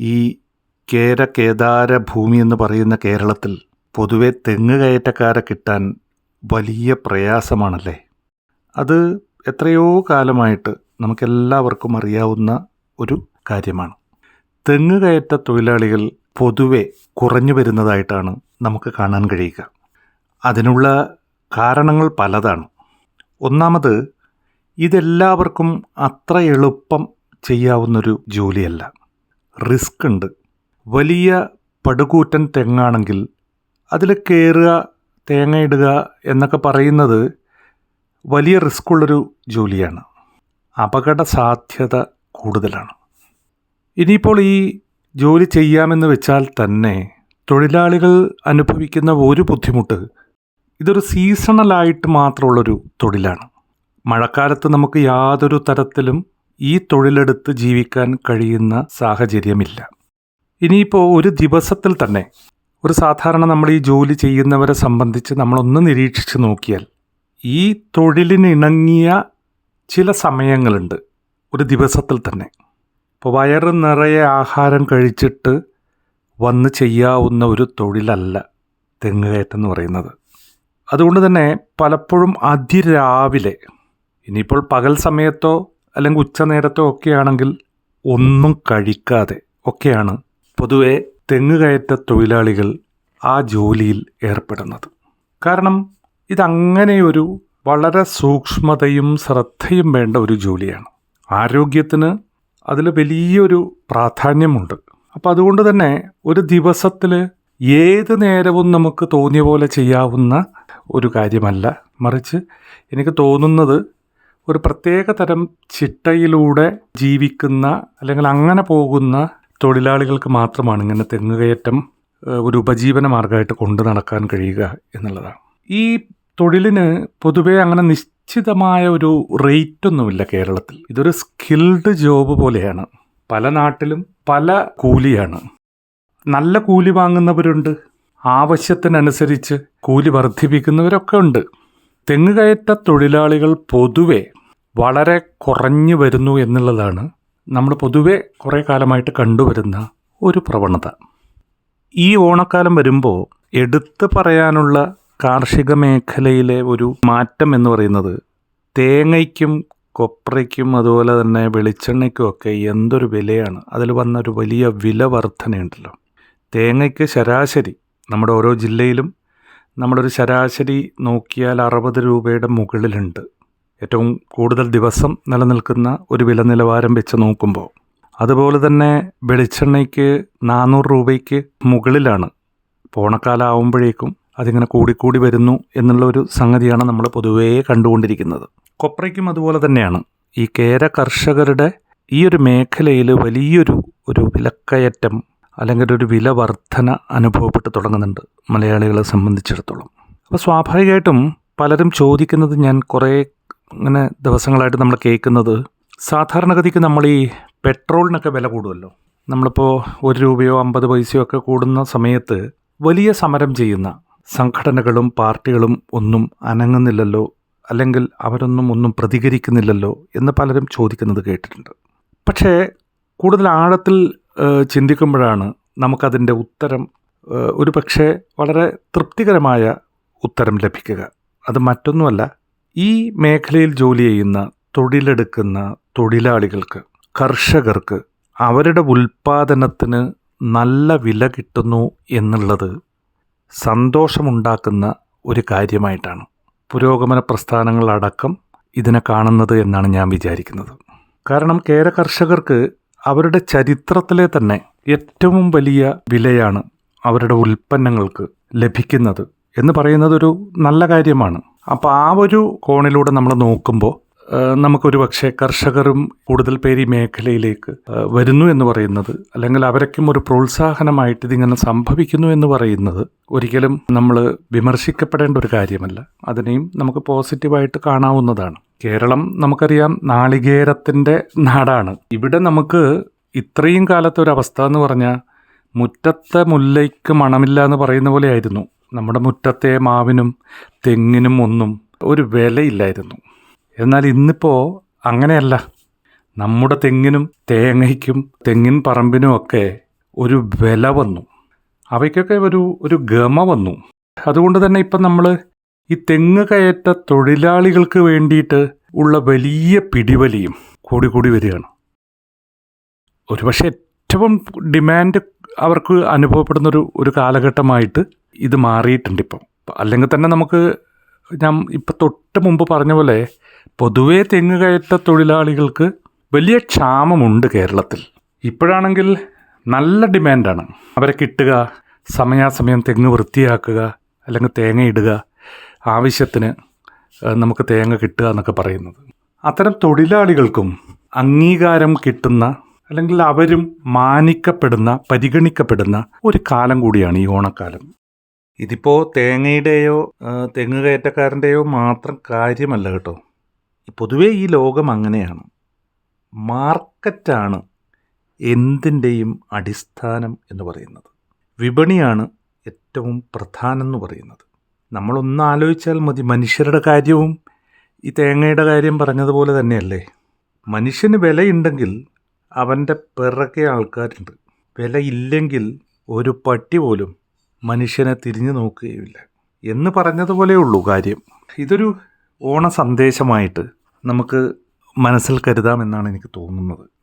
ഈ കേര കേദാര ഭൂമി എന്ന് പറയുന്ന കേരളത്തിൽ പൊതുവെ തെങ്ങ് കയറ്റക്കാരെ കിട്ടാൻ വലിയ പ്രയാസമാണല്ലേ? അത് എത്രയോ കാലമായിട്ട് നമുക്കെല്ലാവർക്കും അറിയാവുന്ന ഒരു കാര്യമാണ്. തെങ്ങ് കയറ്റ തൊഴിലാളികൾ പൊതുവെ കുറഞ്ഞു വരുന്നതായിട്ടാണ് നമുക്ക് കാണാൻ കഴിയുക. അതിനുള്ള കാരണങ്ങൾ പലതാണ്. ഒന്നാമത് ഇതെല്ലാവർക്കും അത്ര എളുപ്പം ചെയ്യാവുന്നൊരു ജോലിയല്ല. റിസ്ക് ഉണ്ട് വലിയ പടുകൂറ്റൻ തെങ്ങാണെങ്കിൽ അതിൽ കയറുക തേങ്ങയിടുക എന്നൊക്കെ പറയുന്നത് വലിയ റിസ്ക്കുള്ളൊരു ജോലിയാണ്. അപകട സാധ്യത കൂടുതലാണ്. ഇനിയിപ്പോൾ ഈ ജോലി ചെയ്യാമെന്ന് വെച്ചാൽ തന്നെ തൊഴിലാളികൾ അനുഭവിക്കുന്ന ഒരു ബുദ്ധിമുട്ട് ഇതൊരു സീസണലായിട്ട് മാത്രമുള്ളൊരു തൊഴിലാണ്. മഴക്കാലത്ത് നമുക്ക് യാതൊരു തരത്തിലും ഈ തൊഴിലെടുത്ത് ജീവിക്കാൻ കഴിയുന്ന സാഹചര്യമില്ല. ഇനിയിപ്പോൾ ഒരു ദിവസത്തിൽ തന്നെ ഒരു സാധാരണ നമ്മൾ ഈ ജോലി ചെയ്യുന്നവരെ സംബന്ധിച്ച് നമ്മളൊന്ന് നിരീക്ഷിച്ച് നോക്കിയാൽ ഈ തൊഴിലിനിണങ്ങിയ ചില സമയങ്ങളുണ്ട് ഒരു ദിവസത്തിൽ തന്നെ. ഇപ്പോൾ വയറ് നിറയെ ആഹാരം കഴിച്ചിട്ട് വന്ന് ചെയ്യാവുന്ന ഒരു തൊഴിലല്ല തെങ്ങുകയറ്റം എന്ന് പറയുന്നത്. അതുകൊണ്ട് തന്നെ പലപ്പോഴും അതിരാവിലെ ഇനിയിപ്പോൾ പകൽ സമയത്തോ അല്ലെങ്കിൽ ഉച്ചനേരത്തോ ഒക്കെ ആണെങ്കിൽ ഒന്നും കഴിക്കാതെ ഒക്കെയാണ് പൊതുവെ തെങ്ങുകയറ്റ തൊഴിലാളികൾ ആ ജോലിയിൽ ഏർപ്പെടുന്നത്. കാരണം ഇതങ്ങനെയൊരു വളരെ സൂക്ഷ്മതയും ശ്രദ്ധയും വേണ്ട ഒരു ജോലിയാണ്. ആരോഗ്യത്തിന് അതിൽ വലിയൊരു പ്രാധാന്യമുണ്ട്. അപ്പോൾ അതുകൊണ്ട് തന്നെ ഒരു ദിവസത്തിൽ ഏത് നേരവും നമുക്ക് തോന്നിയ പോലെ ചെയ്യാവുന്ന ഒരു കാര്യമല്ല. മറിച്ച് എനിക്ക് തോന്നുന്നത് ഒരു പ്രത്യേക തരം ചിട്ടയിലൂടെ ജീവിക്കുന്ന അല്ലെങ്കിൽ അങ്ങനെ പോകുന്ന തൊഴിലാളികൾക്ക് മാത്രമാണ് ഇങ്ങനെ തെങ്ങുകയറ്റം ഒരു ഉപജീവന മാർഗമായിട്ട് കൊണ്ടു നടക്കാൻ കഴിയുക എന്നുള്ളതാണ്. ഈ തൊഴിലിന് പൊതുവേ അങ്ങനെ നിശ്ചിതമായ ഒരു റേറ്റ് ഒന്നുമില്ല കേരളത്തിൽ. ഇതൊരു സ്കിൽഡ് ജോബ് പോലെയാണ്. പല നാട്ടിലും പല കൂലിയാണ്. നല്ല കൂലി വാങ്ങുന്നവരുണ്ട്. ആവശ്യത്തിനനുസരിച്ച് കൂലി വർദ്ധിപ്പിക്കുന്നവരൊക്കെ ഉണ്ട്. തെങ്ങുകയറ്റ തൊഴിലാളികൾ പൊതുവെ വളരെ കുറഞ്ഞു വരുന്നു എന്നുള്ളതാണ് നമ്മൾ പൊതുവെ കുറേ കാലമായിട്ട് കണ്ടുവരുന്ന ഒരു പ്രവണത. ഈ ഓണക്കാലം വരുമ്പോൾ എടുത്തു പറയാനുള്ള കാർഷിക മേഖലയിലെ ഒരു മാറ്റം എന്ന് പറയുന്നത് തേങ്ങയ്ക്കും കൊപ്രയ്ക്കും അതുപോലെ തന്നെ വെളിച്ചെണ്ണയ്ക്കും ഒക്കെ എന്തൊരു വിലയാണ്. അതിൽ വന്ന ഒരു വലിയ വില വർധനയുണ്ടല്ലോ. തേങ്ങയ്ക്ക് ശരാശരി നമ്മുടെ ഓരോ ജില്ലയിലും നമ്മളൊരു ശരാശരി നോക്കിയാൽ അറുപത് രൂപയുടെ മുകളിലുണ്ട്. ഏറ്റവും കൂടുതൽ ദിവസം നിലനിൽക്കുന്ന ഒരു വില നിലവാരം വെച്ച് നോക്കുമ്പോൾ അതുപോലെ തന്നെ വെളിച്ചെണ്ണയ്ക്ക് നാനൂറ് രൂപയ്ക്ക് മുകളിലാണ്. പോണക്കാലാവുമ്പോഴേക്കും അതിങ്ങനെ കൂടിക്കൂടി വരുന്നു എന്നുള്ള ഒരു സംഗതിയാണ് നമ്മൾ പൊതുവേ കണ്ടുകൊണ്ടിരിക്കുന്നത്. കൊപ്രയ്ക്കും അതുപോലെ തന്നെയാണ്. ഈ കേര കർഷകരുടെ ഈ ഒരു മേഖലയിൽ വലിയൊരു ഒരു വിലക്കയറ്റം അല്ലെങ്കിൽ ഒരു വില വർധന അനുഭവപ്പെട്ട് തുടങ്ങുന്നുണ്ട് മലയാളികളെ സംബന്ധിച്ചിടത്തോളം. അപ്പോൾ സ്വാഭാവികമായിട്ടും പലരും ചോദിക്കുന്നത് ഞാൻ കുറേ ഇങ്ങനെ ദിവസങ്ങളായിട്ട് നമ്മൾ കേൾക്കുന്നത് സാധാരണഗതിക്ക് നമ്മൾ ഈ പെട്രോളിനൊക്കെ വില കൂടുമല്ലോ. നമ്മളിപ്പോൾ ഒരു രൂപയോ അമ്പത് പൈസയോ ഒക്കെ കൂടുന്ന സമയത്ത് വലിയ സമരം ചെയ്യുന്ന സംഘടനകളും പാർട്ടികളും ഒന്നും അനങ്ങുന്നില്ലല്ലോ അല്ലെങ്കിൽ അവരൊന്നും ഒന്നും പ്രതികരിക്കുന്നില്ലല്ലോ എന്ന് പലരും ചോദിക്കുന്നത് കേട്ടിട്ടുണ്ട്. പക്ഷേ കൂടുതൽ ആഴത്തിൽ ചിന്തിക്കുമ്പോഴാണ് നമുക്കതിന്റെ ഉത്തരം ഒരു പക്ഷേ വളരെ തൃപ്തികരമായ ഉത്തരം ലഭിക്കുക. അത് മറ്റൊന്നുമല്ല ഈ മേഖലയിൽ ജോലി ചെയ്യുന്ന തൊഴിലെടുക്കുന്ന തൊഴിലാളികൾക്ക് കർഷകർക്ക് അവരുടെ ഉൽപ്പാദനത്തിന് നല്ല വില കിട്ടുന്നു എന്നുള്ളത് സന്തോഷമുണ്ടാക്കുന്ന ഒരു കാര്യമായിട്ടാണ്. പുരോഗമന പ്രസ്ഥാനങ്ങളടക്കം ഇതിനെ കാണുന്നത് എന്നാണ് ഞാൻ വിചാരിക്കുന്നത്. കാരണം കേര കർഷകർക്ക് അവരുടെ ചരിത്രത്തിലെ തന്നെ ഏറ്റവും വലിയ വിലയാണ് അവരുടെ ഉൽപ്പന്നങ്ങൾക്ക് ലഭിക്കുന്നത്. എന്ന് പറയുന്നത് ഒരു നല്ല കാര്യമാണ്. അപ്പോൾ ആ ഒരു കോണിലൂടെ നമ്മൾ നോക്കുമ്പോൾ നമുക്കൊരു പക്ഷേ കർഷകരും കൂടുതൽ പേര് ഈ മേഖലയിലേക്ക് വരുന്നു എന്ന് പറയുന്നത് അല്ലെങ്കിൽ അവരൊക്കെയും ഒരു പ്രോത്സാഹനമായിട്ട് ഇതിങ്ങനെ സംഭവിക്കുന്നു എന്ന് പറയുന്നത് ഒരിക്കലും നമ്മൾ വിമർശിക്കപ്പെടേണ്ട ഒരു കാര്യമല്ല. അതിനെയും നമുക്ക് പോസിറ്റീവായിട്ട് കാണാവുന്നതാണ്. കേരളം നമുക്കറിയാം നാളികേരത്തിന്റെ നാടാണ്. ഇവിടെ നമുക്ക് ഇത്രയും കാലത്തെ ഒരു അവസ്ഥ എന്ന് പറഞ്ഞാൽ മുറ്റത്തെ മുല്ലയ്ക്ക് മണമില്ല എന്ന് പറയുന്ന പോലെയായിരുന്നു നമ്മുടെ മുറ്റത്തെ മാവിനും തെങ്ങിനും ഒന്നും ഒരു വിലയില്ലായിരുന്നു. എന്നാൽ ഇന്നിപ്പോൾ അങ്ങനെയല്ല. നമ്മുടെ തെങ്ങിനും തേങ്ങയ്ക്കും തെങ്ങിൻ പറമ്പിനും ഒക്കെ ഒരു വില വന്നു. അവയ്ക്കൊക്കെ ഒരു ഒരു ഗമ വന്നു. അതുകൊണ്ട് തന്നെ ഇപ്പം നമ്മൾ ഈ തെങ്ങ് കയറ്റ തൊഴിലാളികൾക്ക് വേണ്ടിയിട്ട് ഉള്ള വലിയ പിടിവലിയും കൂടി കൂടി വരികയാണ്. ഒരുപക്ഷെ ഏറ്റവും ഡിമാൻഡ് അവർക്ക് അനുഭവപ്പെടുന്ന ഒരു ഒരു കാലഘട്ടമായിട്ട് ഇത് മാറിയിട്ടുണ്ട് ഇപ്പം. അല്ലെങ്കിൽ തന്നെ നമുക്ക് ഞാൻ ഇപ്പം തൊട്ട് മുമ്പ് പറഞ്ഞ പോലെ പൊതുവേ തെങ്ങ് കയറ്റ തൊഴിലാളികൾക്ക് വലിയ ക്ഷാമമുണ്ട് കേരളത്തിൽ. ഇപ്പോഴാണെങ്കിൽ നല്ല ഡിമാൻഡാണ്. അവരെ കിട്ടുക സമയാസമയം തെങ്ങ് വൃത്തിയാക്കുക അല്ലെങ്കിൽ തേങ്ങ ഇടുക ആവശ്യത്തിന് നമുക്ക് തേങ്ങ കിട്ടുക എന്നൊക്കെ പറയുന്നത്. അത്തരം തൊഴിലാളികൾക്കും അംഗീകാരം കിട്ടുന്ന അല്ലെങ്കിൽ അവരും മാനിക്കപ്പെടുന്ന പരിഗണിക്കപ്പെടുന്ന ഒരു കാലം കൂടിയാണ് ഈ ഓണക്കാലം. ഇതിപ്പോൾ തേങ്ങയുടെയോ തെങ്ങ് കയറ്റക്കാരന്റെയോ മാത്രം കാര്യമല്ല കേട്ടോ. പൊതുവേ ഈ ലോകം അങ്ങനെയാണ്. മാർക്കറ്റാണ് എന്തിന്റെയും അടിസ്ഥാനം എന്ന് പറയുന്നത്. വിപണിയാണ് ഏറ്റവും പ്രധാനം എന്ന് പറയുന്നത്. നമ്മളൊന്ന് ആലോചിച്ചാൽ മതി മനുഷ്യരുടെ കാര്യവും ഈ തേങ്ങയുടെ കാര്യം പറഞ്ഞതുപോലെ തന്നെയല്ലേ? മനുഷ്യന് വിലയുണ്ടെങ്കിൽ അവന്റെ പിറകെ ആൾക്കാരുണ്ട്. വിലയില്ലെങ്കിൽ ഒരു പട്ടി പോലും മനുഷ്യനെ തിരിഞ്ഞു നോക്കുകയുമില്ല. എന്ന് പറഞ്ഞതുപോലെ ഉള്ളൂ കാര്യം. ഇതൊരു ഓണ സന്ദേശമായിട്ട് നമുക്ക് മനസ്സിൽ കരുതാമെന്നാണ് എനിക്ക് തോന്നുന്നത്.